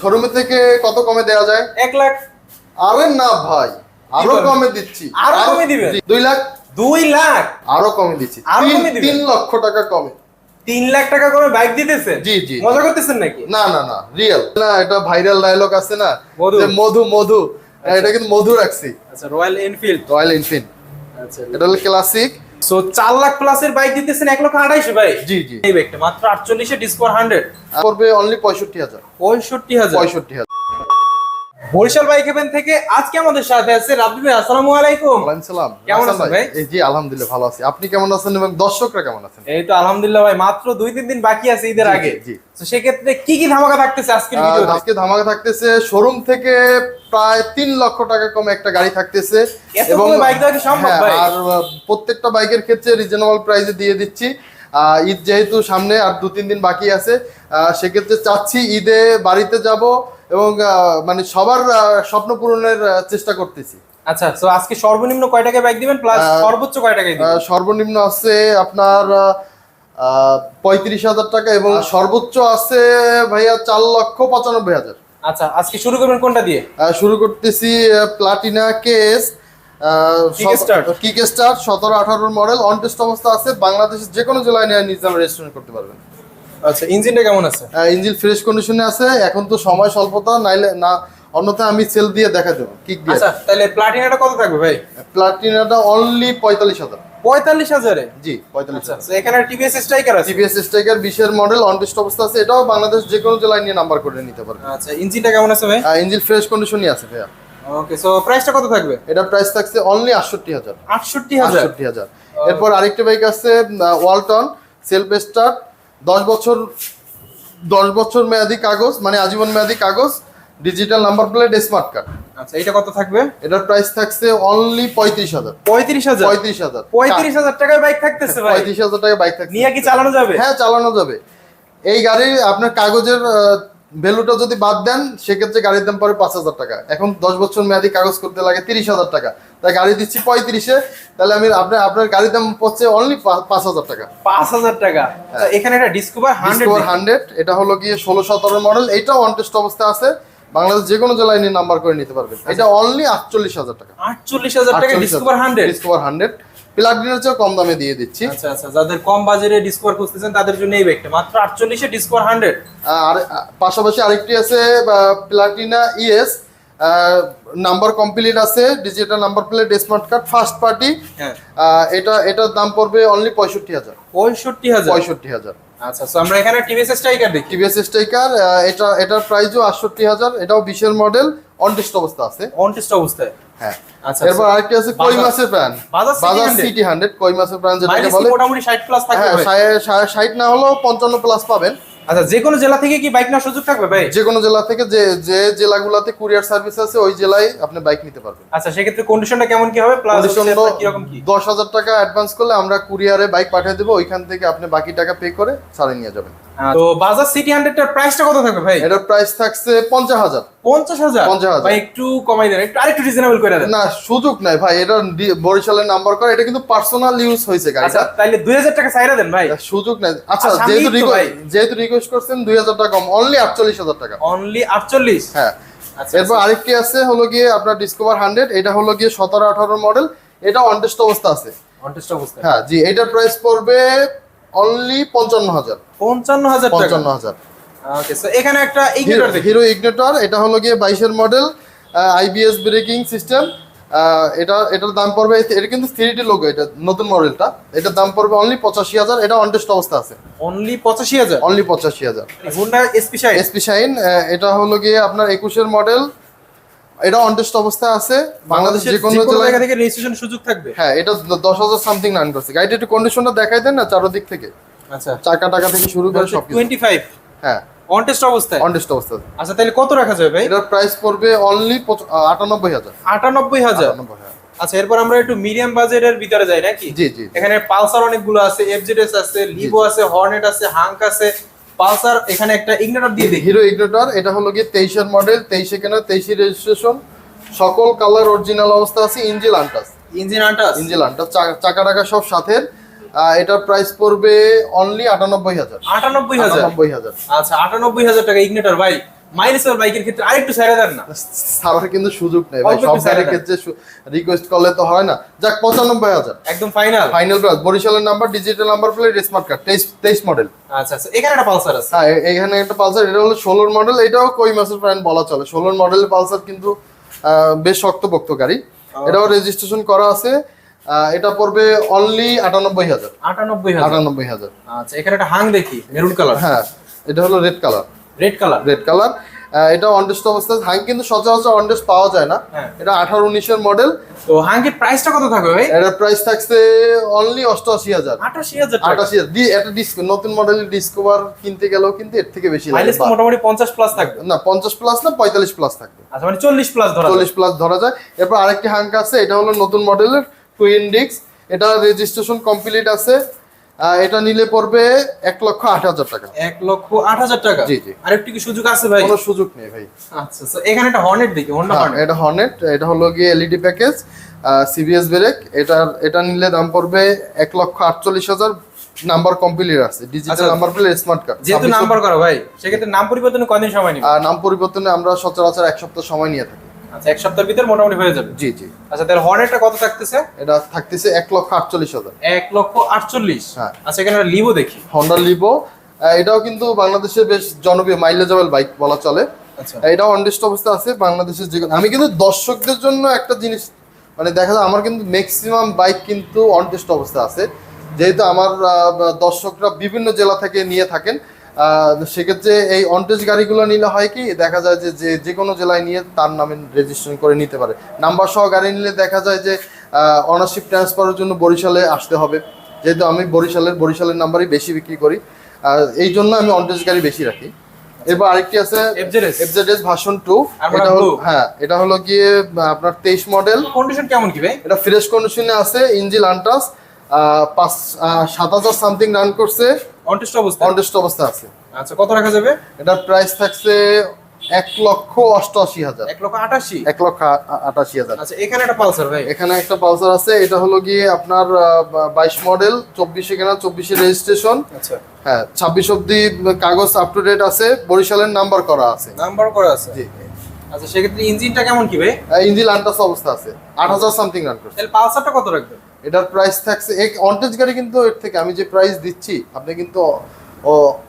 শোরুমে থেকে কত কমে দেওয়া যায়? এক লাখ। আরে না ভাই আরও কমে দিচ্ছি। আরও কমে দিবেন? দুই লাখ? দুই লাখ? আরও কমে দিচ্ছি। তিন- লক্ষ টাকা কমে। তিন লাখ টাকা করে বাইক দিতেছে জি, জি। মজা করতেছেন নাকি? না না না রিয়েল না এটা ভাইরাল ডায়লগ আছে না? মধু। যে মধু মধু। এটা কিন্তু মধু রাখছি। আচ্ছা রয়্যাল এনফিল্ড রয়্যাল এনফিল্ড আচ্ছা এটা হলো ক্লাসিক সো চার লাখ প্লাসের বাইক দিতেছেন এক লক্ষ আড়াইশো ভাই? জি জি। এই বাইকটা মাত্র আটচল্লিশে ডিসকোর হান্ড্রেড পড়বে অনলি পঁয়ষট্টি হাজার। পঁয়ষট্টি হাজার। পঁয়ষট্টি হাজার। বরিশাল বাইক হেভেন থেকে আজকে আমাদের সাথে আছে রাব্বি ভাই আসসালামু আলাইকুম। ওয়ালাইকুম সালাম। কেমন আছেন ভাই? এই জি আলহামদুলিল্লাহ ভালো আছি। আপনি কেমন আছেন এবং দর্শকরা কেমন আছেন? এই তো আলহামদুলিল্লাহ ভাই মাত্র দুই তিন দিন বাকি আছে ঈদের আগে। জি। তো সেক্ষেত্রে কি কি ধামাকা থাকতেছে আজকের ভিডিওতে? আজকে ধামাকা থাকতেছে শোরুম থেকে প্রায় তিন লক্ষ টাকা কমে একটা গাড়ি থাকতেছে। এবং কমে bike দেওয়া কি সম্ভব হ্যাঁ, ভাই? আর প্রত্যেকটা বাইকের ক্ষেত্রে রিজনেবল প্রাইসে দিয়ে দিচ্ছি। ঈদ যেহেতু সামনে আর দু তিন দিন বাকি আছে সেক্ষেত্রে চাচ্ছি ঈদে বাড়িতে যাব। এবং মানে সবার স্বপ্ন পূরণের চেষ্টা করতেছি। আচ্ছা তো আজকে সর্বনিম্ন কয় টাকায় বাইক দিবেন? প্লাস সর্বোচ্চ কয় টাকায় দিবেন? সর্বনিম্ন আছে আপনার পঁয়ত্রিশ হাজার টাকা এবং সর্বোচ্চ আছে ভাইয়া চার লক্ষ পঁচানব্বই হাজার। আচ্ছা আজকে শুরু করবেন কোনটা দিয়ে? শুরু করতেছি প্লাটিনা কেস। কিক স্টার সতেরো আঠারোর মডেল অন টেস্ট অবস্থা আছে বাংলাদেশের যে কোনো জেলায় নিয়ে নিজ নামে রেজিস্ট্রেশন করতে পারবেন। আচ্ছা ইঞ্জিনটা কেমন আছে? ইঞ্জিন ফ্রেশ কন্ডিশনে আছে। এখন তো সময় স্বল্পতা নাইলে না অন্যথা আমি সেল দিয়ে দেখা দেবো কিক দিয়ে। আচ্ছা তাহলে প্লাটিনাটা কত থাকবে ভাই? প্লাটিনাটা অনলি পঁয়তাল্লিশ হাজার। পঁয়তাল্লিশ হাজারে? জি পঁয়তাল্লিশ আচ্ছা তো এখানে টিভিএস স্ট্রাইকার আছে? টিভিএস স্ট্রাইকার বিশের মডেল অন টেস্ট অবস্থা আছে। এটাও বাংলাদেশ যে কোনো জেলায় নিয়ে নাম্বার করে নিতে পারবে। আচ্ছা ইঞ্জিনটা কেমন আছে ভাই? ইঞ্জিন ফ্রেশ কন্ডিশনই আছে ভাইয়া। ওকে সো প্রাইসটা কত থাকবে? এটার প্রাইস থাকছে অনলি আটষট্টি হাজার। আটষট্টি হাজার? আটষট্টি হাজার। এরপর আরেকটা বাইক আছে ওয়ালটন সেলফ স্টার্ট দশ বছর দশ বছর মেয়াদি কাগজ মানে আজীবন মেয়াদি কাগজ digital number plate smart card আচ্ছা এটা কত থাকবে? এটার প্রাইস থাকছে অনলি পঁয়ত্রিশ হাজার। পঁয়ত্রিশ হাজার? পঁয়ত্রিশ হাজার। পঁয়ত্রিশ হাজার টাকায় বাইক থাকতেছে পঁয়ত্রিশ হাজার টাকায় বাইক থাকছে। নিয়ে কি চালানো যাবে? হ্যাঁ চালানো যাবে। এই গাড়ি আপনার কাগজের ভ্যালুটা যদি বাদ দেন সেক্ষেত্রে গাড়ির দাম পড়ে পাঁচ হাজার টাকা। এখন দশ বছর মেয়াদি কাগজ করতে লাগে তিরিশ হাজার টাকা। তাই গাড়ি দিচ্ছি পঁয়ত্রিশে তাহলে আমি আপনার আপনার গাড়ির দাম পড়ছে অনলি পাঁচ হাজার টাকা। পাঁচ হাজার টাকা? এখানে একটা ডিসকভার হান্ড্রেড ডিসকভার হান্ড্রেড এটা হলো গিয়ে ষোলো সতেরো মডেল এটাও অনটেস্ট অবস্থা আছে। বাংলাদেশ যে কোনো জেলায় নিয়ে নাম্বার করে নিতে পারবেন। এটা অনলি আটচল্লিশ হাজার টাকা। আটচল্লিশ হাজার টাকা ডিসকভার হান্ড্রেড ডিসকভার হান্ড্রেড প্লাটিনের চেয়েও কম দামে দিয়ে দিচ্ছি। আচ্ছা আচ্ছা যাদের কম বাজারে ডিসকভার খুঁজতেছেন তাদের জন্য এই বাইকটা মাত্র আটচল্লিশে ডিসকভার হান্ড্রেড আর পাশাপাশি আরেকটি আছে প্লাটিনা ইএস নাম্বার কমপ্লিট আছে digital number plate smart card first party এটা এটার দাম পড়বে অনলি পঁয়ষট্টি হাজার। পঁয়ষট্টি হাজার? পঁয়ষট্টি হাজার। আচ্ছা তো আমরা এখানে টিভিএস স্ট্রাইকার দেখি। টিভিএস স্ট্রাইকার এটা এটার প্রাইসও আটষট্টি হাজার এটাও বিশের মডেল অনটেস্ট অবস্থা আছে। অনটেস্ট অবস্থায়। হ্যাঁ। আচ্ছা, এরপর আরেকটি আছে কই মাছের প্রাণ? 100 সিটি হান্ড্রেড কই মাছের প্রাণ যেটাকে বলে। মোটামুটি ষাট প্লাস থাকবে হ্যাঁ? ষাট না হলেও পঞ্চান্ন প্লাস পাবেন। আচ্ছা যে কোনো জেলা থেকে কি বাইক নেওয়ার সুযোগ থাকবে ভাই? যে কোনো জেলা থেকে যে যে জেলাগুলোতে কুরিয়ার সার্ভিস আছে ওই জেলায় আপনি বাইক নিতে পারবেন। আচ্ছা সেক্ষেত্রে কন্ডিশনটা কেমন কি হবে? প্লাস Condition কীরকম কি? দশ হাজার টাকা অ্যাডভান্স করলে আমরা কুরিয়ারে বাইক পাঠিয়ে দেবো ওইখান থেকে আপনি বাকি টাকা পে করে ছাড়ে নিয়ে যাবেন। তো বাজাজ সিটি প্রাইসটা কত থাকবে ভাই? এটার প্রাইস থাকছে পঞ্চাশ হাজার। পঞ্চাশ হাজার? 50,000 ভাই একটু কমাই দেন একটু আরেকটু রিজনেবল করে দেন। না সুযোগ নাই ভাই এটা বরিশালের নাম্বার করে এটা কিন্তু পার্সোনাল ইউজ হয়েছে আচ্ছা গাড়িটা তাইলে দুই হাজার টাকা চাইরা দেন ভাই। সুযোগ নাই। আচ্ছা যেহেতু তো রিকো- ভাই। যেহেতু রিকোয়েস্ট করছেন দুই হাজার টাকা কম অনলি আটচল্লিশ হাজার টাকা। অনলি আটচল্লিশ? হ্যাঁ। আচ্ছা এরপর আরেকটি আছে হলো গিয়ে আপনার ডিসকভার হান্ড্রেড এটা হলো গিয়ে সতেরো আঠারো মডেল এটা অনটেস্ট অবস্থা আছে। অনটেস্ট অবস্থা। হ্যাঁ জি এটার প্রাইস পড়বে অনলি পঞ্চান্ন হাজার। পঞ্চান্ন হাজার পঞ্চান্ন হাজার। ওকে সো এখানে একটা ইগনিটর হিরো ইগনেটর এটা হলো গিয়ে বাইশের মডেল আইবিএস ব্রেকিং সিস্টেম এটা এটার দাম পড়বে এটা কিন্তু থ্রি লোগো এটা নতুন মডেলটা এটার দাম পড়বে অনলি পঁচাশি হাজার এটা অনটেস্ট অবস্থা আছে। অনলি পঁচাশি হাজার? অনলি পঁচাশি হাজার। Honda SP side SP Shine এটা হলো গিয়ে আপনার একুশের মডেল এটা অনটেস্ট অবস্থা আছে বাংলাদেশের যে কোনো জায়গা থেকে রেজিস্ট্রেশন সুযোগ থাকবে? হ্যাঁ এটা দশ হাজার সামথিং রান করছে। গাড়িটা একটু কন্ডিশনটা দেখাই দেন না চারোদিক থেকে। আচ্ছা। চাকা টাকা থেকে শুরু করে সব টোয়েন্টি ফাইভ হ্যাঁ। অনটেস্ট অবস্থায়? অনটেস্ট অবস্থা আচ্ছা তাহলে কত রাখা যাবে ভাই? এটার প্রাইস পড়বে অনলি আটানব্বই হাজার। আটানব্বই হাজার? আচ্ছা এরপর আমরা একটু মিডিয়াম বাজেটের ভিতরে যাই নাকি? জি জি এখানে পালসার অনেকগুলো আছে এফজেডএস আছে লিভো আছে হর্নেট আছে হাঙ্ক আছে পালসার এখানে একটা ইগনিটর দিয়ে দেখি। হিরো ইগনিটর এটা হলো কি গিয়ে তেইশের মডেল তেইশে কেনা তেইশে রেজিস্ট্রেশন সকল কালার অরিজিনাল অবস্থা আছে ইঞ্জিল আন্টাস। ইঞ্জিন আন্টাস। ইঞ্জিল আন্টাস চাকা টাকা সব সাথে এটার প্রাইস পড়বে অনলি আটানব্বই হাজার। আটানব্বই হাজার? আটানব্বই হাজার। আচ্ছা আটানব্বই হাজার টাকা ইগনিটর ভাই। মাইলেজ বাইকের ক্ষেত্রে আরেকটু ছেড়ে দেন না। সারার কিন্তু সুযোগ নেই ভাই সব গাড়ির ক্ষেত্রে রিকোয়েস্ট করলে তো হয় না। যাক পঁচানব্বই হাজার। একদম ফাইনাল ফাইনাল প্রাইস বরিশালের number digital number plate smart card তেইশ তেইশ মডেল আচ্ছা আচ্ছা। এখানে একটা পালসার আছে। হ্যাঁ এখানে একটা পালসার এটা হলো ষোলোর মডেল এটাও কই মাসের ব্র্যান্ড বলা চলে। ষোলোর মডেলের পালসার কিন্তু বেশ শক্তপোক্ত গাড়ি। এটাও রেজিস্ট্রেশন করা আছে। এটা পড়বে অনলি আটানব্বই হাজার। আটানব্বই হাজার। আটানব্বই হাজার। আচ্ছা এখানে একটা হাং দেখি মেরুন কালার হ্যাঁ এটা হলো red colour red colour red colour এটা অনডেস্ট অবস্থায়। হাং কিন্তু সচরাচর অনডেস্ট পাওয়া যায় না। হ্যাঁ। এটা আঠারো উনিশের মডেল তো হাঙ্গের প্রাইসটা কত থাকবে ভাই? এটার প্রাইস থাকছে অনলি অষ্টআশি হাজার। আটাশি হাজার আটাশি হাজার। একটা ডিস্ক নতুন মডেলের ডিসকভার কিনতে গেলেও কিন্তু এর থেকে বেশি মাইলেজ মোটামুটি পঞ্চাশ প্লাস থাকবে। না পঞ্চাশ প্লাস না পঁয়তাল্লিশ প্লাস থাকবে। আচ্ছা মানে চল্লিশ প্লাস ধরা চল্লিশ প্লাস ধরা যায়। এরপর আরেকটি হাঙ্কা আছে এটা হলো নতুন মডেলের টুইন ডিক্স এটা রেজিস্ট্রেশন কমপ্লিট আছে। এটা নিলে পড়বে এক লক্ষ আট হাজার টাকা। এক লক্ষ আট হাজার টাকা? জি, জি। আর একটু কি সুযোগ আছে ভাই? কোনো সুযোগ নেই ভাই। আচ্ছা আচ্ছা। এখানে একটা হর্নেট দেখি হন্ডা হ্যাঁ, হর্নেট এটা হর্নেট এটা হলো গিয়ে এলইডি প্যাকেজ সিবিএস ব্রেক এটা এটা নিলে দাম পড়বে এক লক্ষ আটচল্লিশ হাজার। নাম্বার কমপ্লিট আছে digital. Number plate smart card যেহেতু নাম্বার করা ভাই সেক্ষেত্রে নাম পরিবর্তনে কদিন সময় নিবে? নাম পরিবর্তনে আমরা সচরাচর এক সপ্তাহ সময় নিয়ে থাকি। আচ্ছা এক সপ্তাহের ভিতর মোটামুটি হয়ে যাবে? জি জি। আচ্ছা তাহলে হর্নেটটা কত থাকতেছে? এটা থাকতেছে এক লক্ষ আটচল্লিশ হাজার। এক লক্ষ আটচল্লিশ? হ্যাঁ। আচ্ছা এখানে লিভো দেখি। হন্ডা লিভো এটাও কিন্তু বাংলাদেশের বেশ জনপ্রিয় মাইলেজেবল বাইক বলা চলে। আচ্ছা। এটাও অনডিস্ট অবস্থা আছে বাংলাদেশের যে আমি কিন্তু দর্শকদের জন্য একটা জিনিস মানে দেখা যায় আমার কিন্তু ম্যাক্সিমাম বাইক কিন্তু অনটেস্ট অবস্থা আছে। যেহেতু আমার দর্শকরা বিভিন্ন জেলা থেকে নিয়ে থাকেন সেক্ষেত্রে এই অনটেস্ট গাড়িগুলো নিলে হয় কি দেখা যায় যে যে যে কোনো জেলায় নিয়ে তার নামে রেজিস্ট্রেশন করে নিতে পারে। নাম্বার সহ গাড়ি নিলে দেখা যায় যে অনারশিপ ট্রান্সফারের জন্য বরিশালে আসতে হবে। যেহেতু আমি বরিশালের বরিশালের নাম্বারই বেশি বিক্রি করি। এই জন্য আমি অনটেস্ট গাড়ি বেশি রাখি। এরপর আরেকটি আছে এফজেডএস ভার্সন টু এটা হলো হ্যাঁ এটা হলো গিয়ে আপনার তেইশ মডেল কন্ডিশন কেমন কি ভাই? এটা ফ্রেশ কন্ডিশনে আছে ইঞ্জিল আন্টাস পাঁচ সাত হাজার সামথিং রান করছে। অনটেস্ট অবস্থা অনটেস্ট অবস্থা আছে। আচ্ছা কত রাখা যাবে? এটার প্রাইস থাকছে এক লক্ষ অষ্টআশি হাজার। এক লক্ষ আটাশি? এক লক্ষ আটাশি হাজার। আচ্ছা এখানে একটা পালসার ভাই। এখানে একটা পালসার আছে এটা হলো গিয়ে আপনার বাইশ মডেল চব্বিশে কেনা চব্বিশে রেজিস্ট্রেশন আচ্ছা। হ্যাঁ ছাব্বিশ অব্দি কাগজ আপ টু ডেট আছে বরিশালের নাম্বার করা আছে। নাম্বার করা আছে। জি। আচ্ছা সেক্ষেত্রে ইঞ্জিনটা কেমন কি ভাই? ইঞ্জিন আন্টাস অবস্থা আছে। আট হাজার সামথিং রান করছে। তাহলে পালসারটা কত রাখবে এটার প্রাইস থাকছে এক অনটেজ গাড়ি কিন্তু এর থেকে আমি যে প্রাইস দিচ্ছি আপনি কিন্তু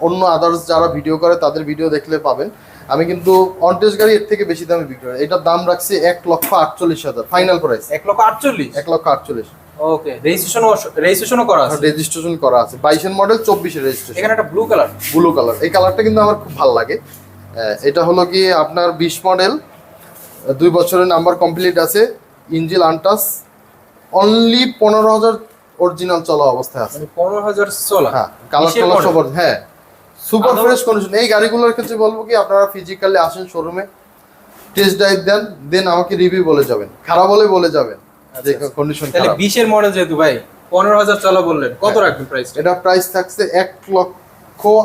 অন্য আদার্স যারা ভিডিও করে তাদের ভিডিও দেখলে পাবেন। আমি কিন্তু অনটেজ গাড়ি এর থেকে বেশি দামে বিক্রি করি। এটার দাম রাখছি এক লক্ষ আটচল্লিশ হাজার ফাইনাল প্রাইস এক লক্ষ আটচল্লিশ? এক লক্ষ আটচল্লিশ। ওকে রেজিস্ট্রেশন রেজিস্ট্রেশনও করা আছে? রেজিস্ট্রেশন করা আছে। বাইশের মডেল চব্বিশের রেজিস্ট্রেশন এখানে একটা ব্লু কালার ব্লু কালার এই কালারটা কিন্তু আমার খুব ভালো লাগে। এটা হলো গিয়ে আপনার বিশ মডেল দুই বছরের নাম্বার কমপ্লিট আছে ইঞ্জিল আনটাস অনলি পনেরো হাজার অরিজিনাল চলা অবস্থায় আছে। মানে পনেরো হাজার চলা? হ্যাঁ কালার কালার সবার হ্যাঁ সুপার ফ্রেশ কন্ডিশন এই গাড়িগুলোর ক্ষেত্রে বলব কি আপনারা ফিজিক্যালি আসেন শোরুমে টেস্ট ড্রাইভ দেন দেন আমাকে রিভিউ বলে যাবেন। খারাপ হলে বলে যাবেন যে আচ্ছা, কন্ডিশন তাহলে খারাপ। বিশের মডেল যেহেতু ভাই পনেরো হাজার চলা বললেন কত হ্যাঁ। রাখবেন প্রাইস এটা প্রাইস থাকছে এক লক্ষ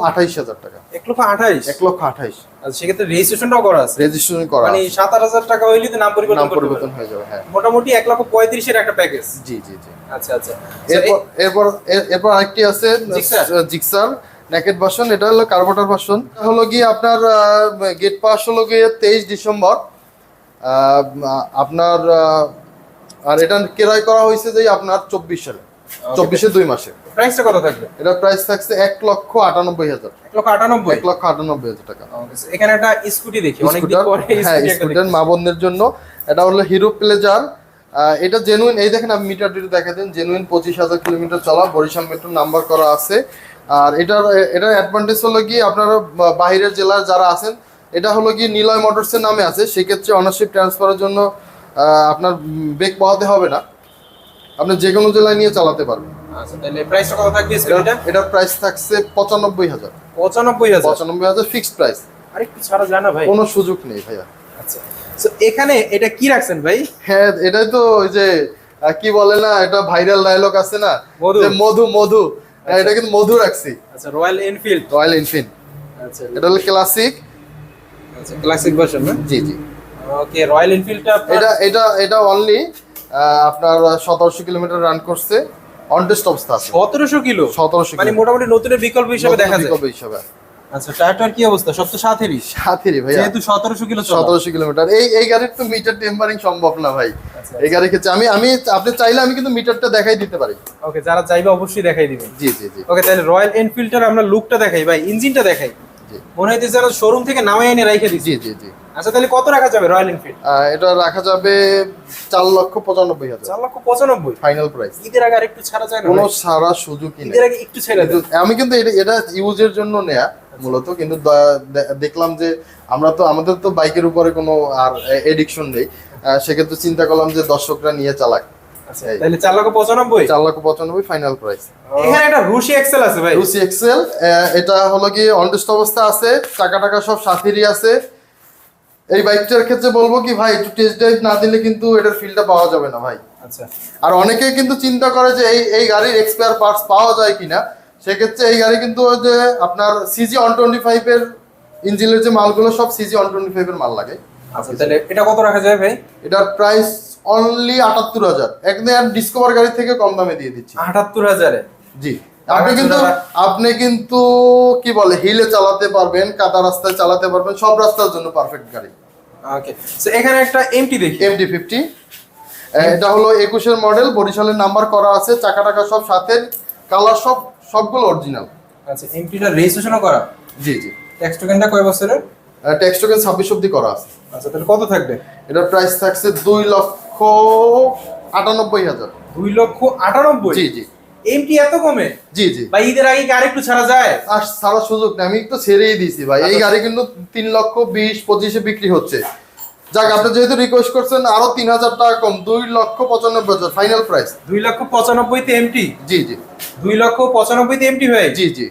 আঠাইশ হাজার টাকা। এক লক্ষ আঠাইশ? এক লক্ষ আঠাইশ। আচ্ছা সেক্ষেত্রে রেজিস্ট্রেশনটাও করা আছে? রেজিস্ট্রেশন করা মানে সাত আট হাজার টাকা হইলে তো নাম পরিবর্তন নাম পরিবর্তন হয়ে যাবে হ্যাঁ। মোটামুটি এক লক্ষ পঁয়ত্রিশের একটা প্যাকেজ জি জি জি। আচ্ছা আচ্ছা। এরপর এরপর এরপর আরেকটি আছে জিক্সার? জিক্সার নেকেট ভার্সন এটা হলো কার্বোটার ভার্সন হলো গিয়ে আপনার গেট পাস হলো গিয়ে তেইশ ডিসেম্বর। আপনার আর এটা ক্রয় করা হয়েছে যে আপনার চব্বিশ সালে। চব্বিশে দুই মাসে। প্রাইসটা কত থাকবে? এটা প্রাইস থাকছে এক লক্ষ আটানব্বই হাজার। এক লক্ষ আটানব্বই? এক লক্ষ আটানব্বই হাজার টাকা। এখানে একটা স্কুটি দেখি পরে হ্যাঁ স্কুটার মা বোনদের জন্য। এটা হলো হিরো প্লেজার এটা জেনুইন এই দেখেন আমি মিটার ডিটে দেখা দেন। জেনুইন পঁচিশ হাজার কিলোমিটার চলা বরিশাল মেট্রো নাম্বার করা আছে। আর এটার এটার অ্যাডভান্টেজ হলো কি আপনারা বাইরের জেলার যারা আছেন এটা হলো কি নিলয় মোটরসের নামে আছে। সেক্ষেত্রে অনারশিপ ট্রান্সফারের জন্য আপনার বেগ পাওয়াতে হবে না। আপনি যে কোনো জেলায় নিয়ে চালাতে পারবেন। আচ্ছা তাহলে প্রাইসটা কত থাকবে স্কুটিটা এটা- প্রাইস থাকছে পঁচানব্বই হাজার। পঁচানব্বই হাজার? পঁচানব্বই হাজার ফিক্সড প্রাইস আরেকটু ছাড়া যায় ভাই? কোনো সুযোগ নেই ভাইয়া। আচ্ছা তো এখানে এটা কি রাখছেন ভাই? হ্যাঁ এটাই তো ওই যে কি বলে না এটা ভাইরাল ডায়লগ আছে না? মধু। যে মধু মধু। হ্যাঁ, এটা কিন্তু মধু রাখছি। আচ্ছা রয়্যাল এনফিল্ড রয়্যাল এনফিল্ড আচ্ছা। এটা হলো ক্লাসিক আচ্ছা ক্লাসিক ভার্সন না? জি জি। ওকে রয়্যাল এনফিল্ডটা এটা এটা এটা অনলি আপনার সতেরোশো কিলোমিটার রান করছে। অনটেস্ট অবস্থা আছে। সতেরোশো কিলো? সতেরোশো মানে মোটামুটি নতুনের বিকল্প হিসেবে দেখা যায়? বিকল্প হিসাবে। আচ্ছা টায়ারটার কি অবস্থা? সব তো সাথেরই? সাথেরই ভাইয়া। যেহেতু সতেরোশো কিলো চলা। সতেরোশো কিলোমিটার। এই এই গাড়ির তো মিটার টেম্পারিং সম্ভব না ভাই। আচ্ছা, এই গাড়ির ক্ষেত্রে আমি আমি আপনি চাইলে আমি কিন্তু মিটারটা দেখাই দিতে পারি। ওকে যারা চাইবে অবশ্যই দেখাই দিবেন। জি জি জি। ওকে তাহলে রয়্যাল এনফিল্ডটার আমরা লুকটা দেখাই। ভাই ইঞ্জিনটা দেখাই। মনে হইতেছে শোরুম থেকে নামাই এনে রেখে দিচ্ছি জি জি জি। আচ্ছা তাহলে কত রাখা যাবে রয়্যাল এনফিল্ড এটা রাখা যাবে চার লক্ষ পঁচানব্বই হাজার। চার লক্ষ পঁচানব্বই? ফাইনাল প্রাইস ঈদের আগে আর একটু ছাড়া যায় না কোনো ভাই? সারা সুযোগই নেই। ঈদের আগে একটু ছেড়ে আমি কিন্তু এটা এটা ইউজের জন্য নেয়া মূলত। কিন্তু দেখলাম যে আমরা তো আমাদের তো বাইকের উপরে কোনো আর এডিকশন নেই। সেক্ষেত্রে চিন্তা করলাম যে দর্শকরা নিয়ে চালাক। আচ্ছা। তাহলে চার লক্ষ পঁচানব্বই? চার লক্ষ পঁচানব্বই ফাইনাল প্রাইস এখানে একটা রুশি এক্সেল আছে ভাই। রুসি এক্সেল এটা হলো কি অনটেস্ট অবস্থা আছে টাকা টাকা সব সাথেরই আছে। এই বাইকটার ক্ষেত্রে বলব কি ভাই একটু টেস্ট ড্রাইভ না দিলে কিন্তু এটার ফিলটা পাওয়া যাবে না ভাই। আচ্ছা। আর অনেকে কিন্তু চিন্তা করে যে এই এই গাড়ির এক্সপায়ার পার্টস পাওয়া যায় কিনা। সেক্ষেত্রে এই গাড়ি কিন্তু যে আপনার সিজি ওয়ান টোয়েন্টি ফাইভের ইঞ্জিনের যে মালগুলো সব সিজি ওয়ান টোয়েন্টি ফাইভের মাল লাগে। আচ্ছা তাহলে এটা কত রাখা যায় ভাই? এটার প্রাইস অনলি আটাত্তর হাজার। একদম ডিসকভার গাড়ি থেকে কম দামে দিয়ে দিচ্ছি। আটাত্তর হাজারে? জি। আপনি কিন্তু আপনি কিন্তু কি বলে হিলে চালাতে পারবেন কাদা রাস্তায় চালাতে পারবেন সব রাস্তার জন্য পারফেক্ট গাড়ি। ওকে সো এখানে একটা এমটি দেখি। এমডি ফিফটি এটা হলো একুশের মডেল বরিশালের নাম্বার করা আছে চাকা টাকা সব সাথে কালার সব সবগুলো অরিজিনাল আচ্ছা এমটিটা রেজিস্ট্রেশনও করা? জি জি। ট্যাক্স টোকেনটা কয় বছরের? ট্যাক্স টোকেন ছাব্বিশ অব্দি করা আছে। আচ্ছা তাহলে কত থাকবে? এটার প্রাইস থাকছে দুই লক্ষ আটানব্বই হাজার। দুই লক্ষ আটানব্বই? জি জি। এমটি এত কমে? জি জি। ভাই ঈদের আগে আর একটু ছাড়া যায়? আর সারা সুযোগ নেই আমি একটু ছেড়েই দিয়েছি ভাই। এই গাড়ি কিন্তু তিন লক্ষ বিশ পঁচিশে বিক্রি হচ্ছে। যাক আপনি যেহেতু রিকোয়েস্ট করছেন আরও তিন হাজার টাকা কম দুই লক্ষ পঁচানব্বই হাজার ফাইনাল প্রাইস দুই লক্ষ পঁচানব্বইতে এমটি জি জি। দুই লক্ষ পঁচানব্বইতে এমটি ভাই জি জি।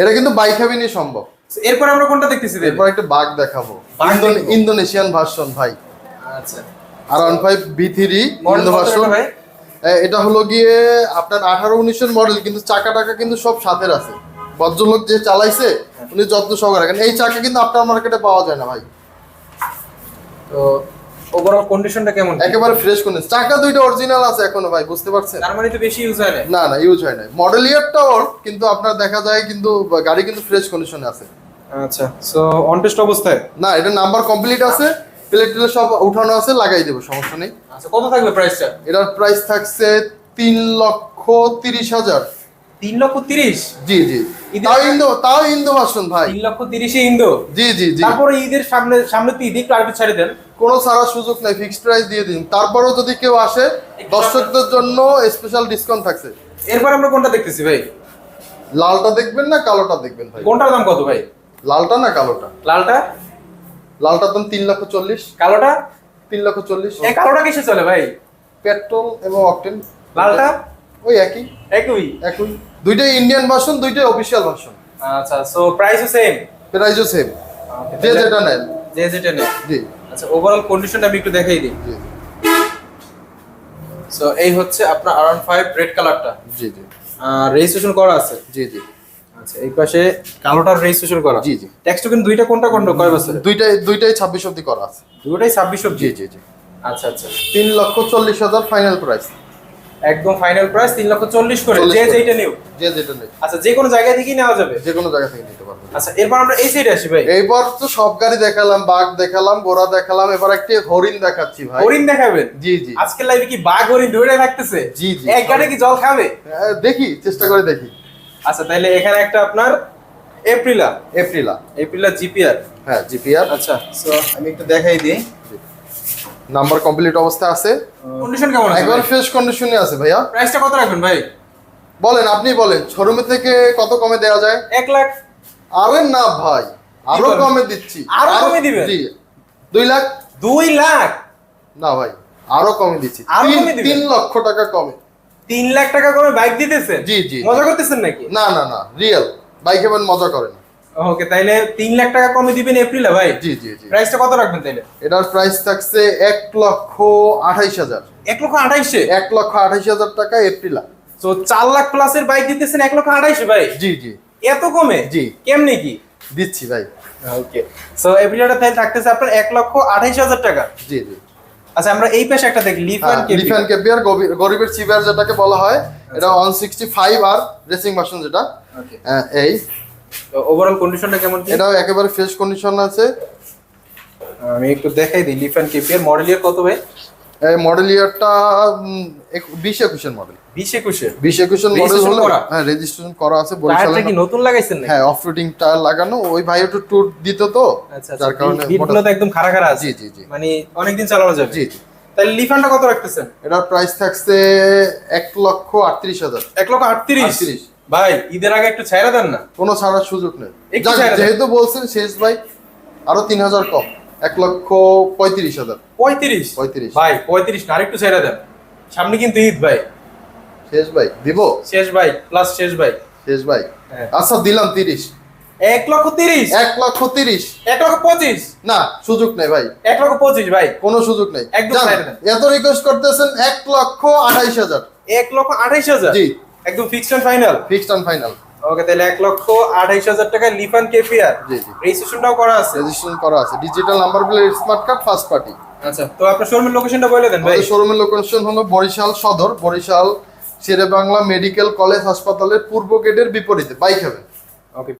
এটা কিন্তু বাইক হ্যাভিনই সম্ভব। এরপর আমরা কোনটা দেখতেছি? এরপর একটা বাঘ দেখাবো। ইন্দোনেশিয়ান ভার্সন ভাই। আচ্ছা। R one five V three এটা হলো গিয়ে আপনার আঠারো উনিশের মডেল কিন্তু চাকা টাকা কিন্তু সব সাথের আছে। ভদ্রলোক যে চালাইছে উনি যত্ন সহকারে রাখেন। এই চাকা কিন্তু আপনার মার্কেটে পাওয়া যায় না ভাই। তো ওভারঅল কন্ডিশনটা কেমন? একেবারে ফ্রেশ কোন চাকা দুইটা অরিজিনাল আছে এখনও ভাই বুঝতে পারছেন? তার মানে তো বেশি ইউজ হয় না? না না ইউজ হয় না মডেল ইয়ারটা ওর কিন্তু আপনার দেখা যায় কিন্তু গাড়ি কিন্তু ফ্রেশ কন্ডিশনে আছে। আচ্ছা সো অনটেস্ট অবস্থায়? না এটা নাম্বার কমপ্লিট আছে। প্লেট টেলে সব উঠানো আছে লাগাই দেবো সমস্যা নেই। আচ্ছা কত থাকবে প্রাইসটা এটার প্রাইস থাকছে তিন লক্ষ তিরিশ হাজার। তিন লক্ষ তিরিশ? জি জি। তাও ইন্দো তাও ইন্দো ভার্সন ভাই। তিন লক্ষ তিরিশে ইন্দো? জি জি জি। তারপরে ঈদের সামনে সামনে তো ঈদ একটু আগে ছাড়ে দেন। কোনো সুযোগ নাই ফিক্সড প্রাইস দিয়ে দিন। তারপরেও যদি কেউ আসে দর্শকদের জন্য স্পেশাল ডিসকাউন্ট থাকছে। এরপর আমরা কোনটা দেখতেছি ভাই? লালটা দেখবেন না কালোটা দেখবেন ভাই? কোনটার দাম কত ভাই? লালটা না কালোটা? লালটা? লালটার দাম তিন লক্ষ চল্লিশ। কালোটা? তিন লক্ষ চল্লিশ। কালোটা কিসে চলে ভাই? পেট্রোল এবং অকটেন। লালটা? ওই একই। একই? একই। দুইটাই ইন্ডিয়ান ভার্সন দুইটাই অফিসিয়াল ভার্সন আচ্ছা সো প্রাইসও সেম প্রাইসও সেম যে যেটা নেন যে যেটা নেই জি। আচ্ছা ওভারঅল কন্ডিশনটা আমি একটু দেখাই দিই। জি। সো এই হচ্ছে আপনার আর ফাইভ রেড কালারটা জি জি। রেজিস্ট্রেশন করা আছে। জি জি। আচ্ছা এই পাশে কালোটার রেজিস্ট্রেশন করা। জি, জি। ট্যাক্স টোকেন দুইটা কোনটা কোনটা কয় বছর দুইটাই দুইটাই ছাব্বিশ অব্দি করা আছে। দুটোই ছাব্বিশ অব্দি জি জি আচ্ছা আচ্ছা। তিন লক্ষ চল্লিশ হাজার ফাইনাল প্রাইস একদম ফাইনাল প্রাইস তিন লক্ষ চল্লিশ করে 40 যে যেটা নিও যে যেটা নেই আচ্ছা যে কোনো জায়গা থেকেই নেওয়া যাবে? যে কোনো জায়গা থেকে নিতে পারবেন। আচ্ছা এরপর আমরা এই সাইডে আসি ভাই। এইবার তো সব গাড়ি দেখালাম বাঘ দেখালাম ঘোড়া দেখালাম এবার একটি হরিণ দেখাচ্ছি ভাই। হরিণ দেখাবেন? জি জি। আজকের লাইভে কি বাঘ হরিণ ধরে থাকতেছে? জি, জি। এক গাড়ি কি জল খাবে? হ্যাঁ, দেখি চেষ্টা করে দেখি। আচ্ছা তাহলে এখানে একটা আপনার এপ্রিলা এপ্রিলা এপ্রিলা জিপিআর হ্যাঁ জিপিআর আচ্ছা সো আমি একটু দেখাই দিই। নাম্বার কমপ্লিট অবস্থা আছে? কন্ডিশন কেমন আছে একবার ফ্রেশ কন্ডিশনে আছে ভাইয়া। প্রাইসটা কত রাখবেন ভাই? বলেন আপনি বলেন শোরুমে থেকে কত কমে দেওয়া যায়? এক লাখ। আরে না ভাই আরও কমে দিচ্ছি। আরও কমে দিবেন? জি দুই লাখ? দুই লাখ? না ভাই আরও কমে দিচ্ছি। তিন লক্ষ টাকা কমে। তিন লাখ টাকা করে বাইক দিতেছে জি, জি। মজা করতেছেন নাকি? না না না রিয়েল বাইকে এবার মজা করে না। ওকে তাইলে তিন লাখ টাকা কমে দিবেন এপ্রিলে ভাই? জি জি জি। প্রাইসটা কত রাখবেন তাইলে? এটার প্রাইস থাকছে এক লক্ষ আঠাইশ হাজার। এক লক্ষ আঠাইশে? এক লক্ষ আঠাইশ হাজার টাকা এপ্রিলা তো চার লাখ প্লাসের বাইক দিতেছেন এক লক্ষ আঠাইশে ভাই? জি জি। এত কমে? জি। কেমনে কি? দিচ্ছি ভাই। ওকে সো এপ্রিলটা তাই থাকতেছে আপনার এক লক্ষ আঠাইশ হাজার টাকা। জি জি। আচ্ছা আমরা এই পাশে একটা দেখি লিফ হ্যাঁ, অ্যান্ড কেপি লিফ্যান গরিবের চিবিয়ার যেটাকে বলা হয় এটা one sixty five R racing version যেটা। এই। ওভারঅল কন্ডিশনটা কেমন এটাও একেবারে ফ্রেশ কন্ডিশন আছে। আমি একটু দেখাই দিই লিফ অ্যান্ড কেপিয়ার মডেল ইয়ার কত ভাই? মডেল ইয়ারটা বিশ একুশের মডেল বিশ একুশে? বিশ একুশের মডেল হলো হ্যাঁ রেজিস্ট্রেশন করা আছে বরিশালে কি নতুন লাগাইছেন হ্যাঁ অফ রোডিং টায়ার লাগানো। ওই ভাই একটু ট্যুর দিত তো আচ্ছা যার কারণে বিটগুলো তো একদম খাড়া খাড়া আছে। জি জি জি। মানে অনেকদিন চালানো যাবে। জি জি। তাহলে লিফানটা কত রাখতেছেন? এটার প্রাইস থাকছে এক লক্ষ আটত্রিশ হাজার। এক লক্ষ আটত্রিশ? 38 ভাই ঈদের আগে একটু ছাইরা দেন না। কোনো ছাড়ার সুযোগ নেই। ছাড়া। যেহেতু বলছেন শেষ ভাই আরও তিন হাজার কম। এক লক্ষ পঁয়ত্রিশ হাজার। পঁয়ত্রিশ? পঁয়ত্রিশ। ভাই পঁয়ত্রিশ না আরেকটু ছাইরা দেন। সামনে কিন্তু ঈদ ভাই। শেষ ভাই দিব? শেষ ভাই প্লাস শেষ ভাই। শেষ ভাই। হ্যাঁ। আচ্ছা দিলাম তিরিশ। এক লক্ষ তিরিশ? এক লক্ষ তিরিশ। এক লক্ষ পঁচিশ? না সুযোগ নেই ভাই। এক লক্ষ পঁচিশ ভাই। কোনো সুযোগ নেই। একদম। এত রিকোয়েস্ট করতেছেন এক লক্ষ আঠাইশ হাজার। এক লক্ষ আঠাইশ হাজার? জি। একদম fixed and final fixed and final okay তাহলে এক লক্ষ আঠাইশ হাজার টাকা লিফান কেপিয়ার জি জি। রেজিস্ট্রেশনটাও করা আছে? রেজিস্ট্রেশন করা আছে। Digital number plate smart card first party আচ্ছা তো আপনার শোরুমের লোকেশনটা বলে দেন ভাই। শোরুমের লোকেশন হলো বরিশাল সদর। বরিশাল শেরে বাংলা মেডিকেল কলেজ হাসপাতালের পূর্ব গেটের বিপরীতে বাইক হবে। ওকে